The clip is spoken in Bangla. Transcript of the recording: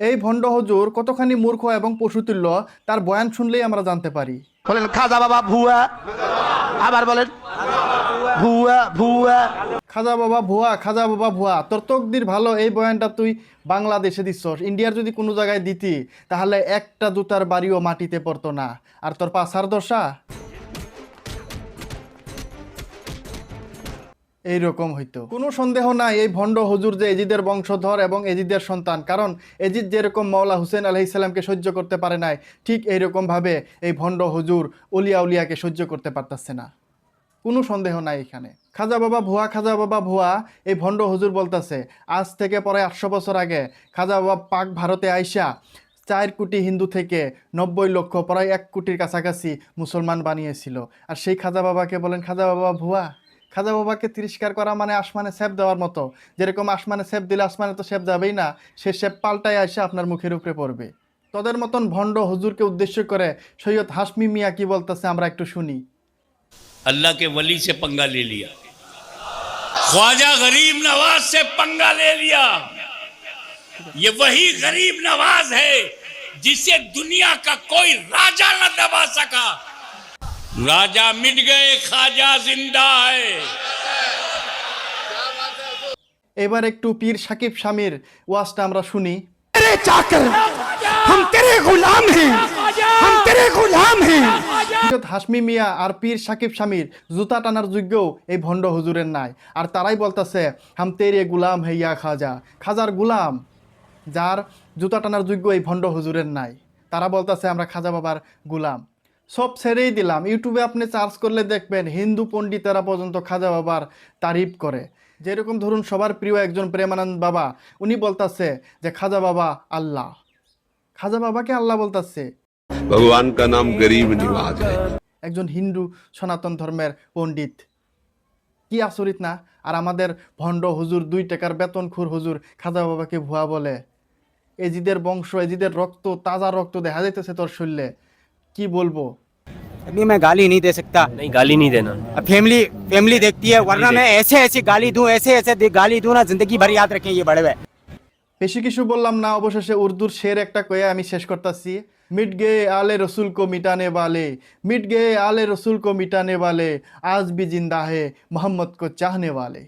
এই ভণ্ড হজুর কতখানি মূর্খ এবং পশুতুল্য তার বয়ান শুনলেই আমরা জানতে পারি। বলেন খাজা বাবা ভুয়া। আবার বলেন ভুয়া ভুয়া। খাজা বাবা ভুয়া খাজা বাবা ভুয়া। তোর তকদির ভালো এই বয়ানটা তুই বাংলাদেশে দিচ্ছস। ইন্ডিয়ার যদি কোনো জায়গায় দিতি তাহলে একটা জুতার বাড়িও মাটিতে পড়তো না। আর তোর পাশার দশা? এইরকম হইতো। কোনো সন্দেহ নাই, এই ভণ্ড হুজুর যে এজিদের বংশধর এবং এজিদের সন্তান। কারণ এজিদ যেরকম মাওলা হুসেন আলহিসাল্লামকে সহ্য করতে পারে নাই, ঠিক এইরকমভাবে এই ভণ্ড হুজুর উলিয়া উলিয়াকে সহ্য করতে পারতাছে না। কোনো সন্দেহ নাই এখানে। খাজা বাবা ভুয়া, খাজা বাবা ভুয়া, এই ভণ্ড হুজুর বলতেছে, আজ থেকে পরে আটশো বছর আগে খাজা বাবা পাক ভারতে আইসা চার কোটি হিন্দু থেকে নব্বই লক্ষ, প্রায় এক কোটির কাছাকাছি মুসলমান বানিয়েছিল। আর সেই খাজা বাবাকে বলেন, খাজা বাবা ভুয়া খাজা বাবাকে তিরস্কার করা মানে আসমানে সেপ দেওয়ার মতো যেরকম আসমানে সেপ দিলে আসমানে তো সেপ যাবেই না সে সেপ পাল্টায় এসে আপনার মুখের উপরে পড়বে তোদের মতন ভণ্ড হুজুরকে উদ্দেশ্য করে সৈয়দ হাসমি মিয়া কি বলতেছে আমরা একটু শুনি अल्लाह के वली से पंगा ले लिया ख्वाजा गरीब नवाज से पंगा ले लिया ये वही गरीब नवाज है जिसे दुनिया का कोई राजा न दबा सका राजा मिट गए खाजा जिंदा है এবার একটু পীর সাকিব স্বামীর ওয়াজটা আমরা শুনি तेरे चाकर हम तेरे गुलाम हैं हम तेरे गुलाम हैं সৈয়দ হাসমি মিয়া আর পীর সাকিব স্বামীর জুতা টানার যোগ্যও এই ভণ্ড হুজুরের নাই আর তারাই বলতেছে হাম তেরে গুলাম হেইয়া খাজা খাজার গুলাম যার জুতা টানার যোগ্য এই ভণ্ড হুজুরের নাই তারা বলতেছে আমরা খাজা বাবার গুলাম সব ছেড়েই দিলাম। ইউটিউবে আপনি সার্চ করলে দেখবেন হিন্দু পণ্ডিতেরা পর্যন্ত খাজা বাবার তারিফ করে। যেরকম ধরুন সবার প্রিয় একজন প্রেমানন্দ বাবা উনি বলতাছে যে খাজা বাবা আল্লাহ। খাজা বাবাকে আল্লাহ বলতাছে। ভগবান কা নাম গরিব একজন হিন্দু সনাতন ধর্মের পণ্ডিত। কি আচরিত না? আর আমাদের ভণ্ড হুজুর দুই টাকার বেতন খুর হুজুর খাজা বাবাকে ভুয়া বলে। এজিদের বংশ এজিদের রক্ত তাজা রক্ত দেখা যাইতেছে তোর শরীরে। কি বলবো अभी मैं गाली नहीं दे सकता नहीं गाली नहीं देना अब फैमिली फैमिली देखती है वरना मैं ऐसे ऐसे गाली दूं ऐसे ऐसे दे- गाली दूं ना जिंदगी भर याद रखें ये बड़े हुए বেশি কিছু বললাম না অবশেষে উর্দুর শের একটা কয়ে আমি শেষ করতেছি মিট গে আলে রসুল কো মিটানে वाले मिट गए आले रसूल को मिटाने वाले आज भी जिंदा है मोहम्मद को चाहने वाले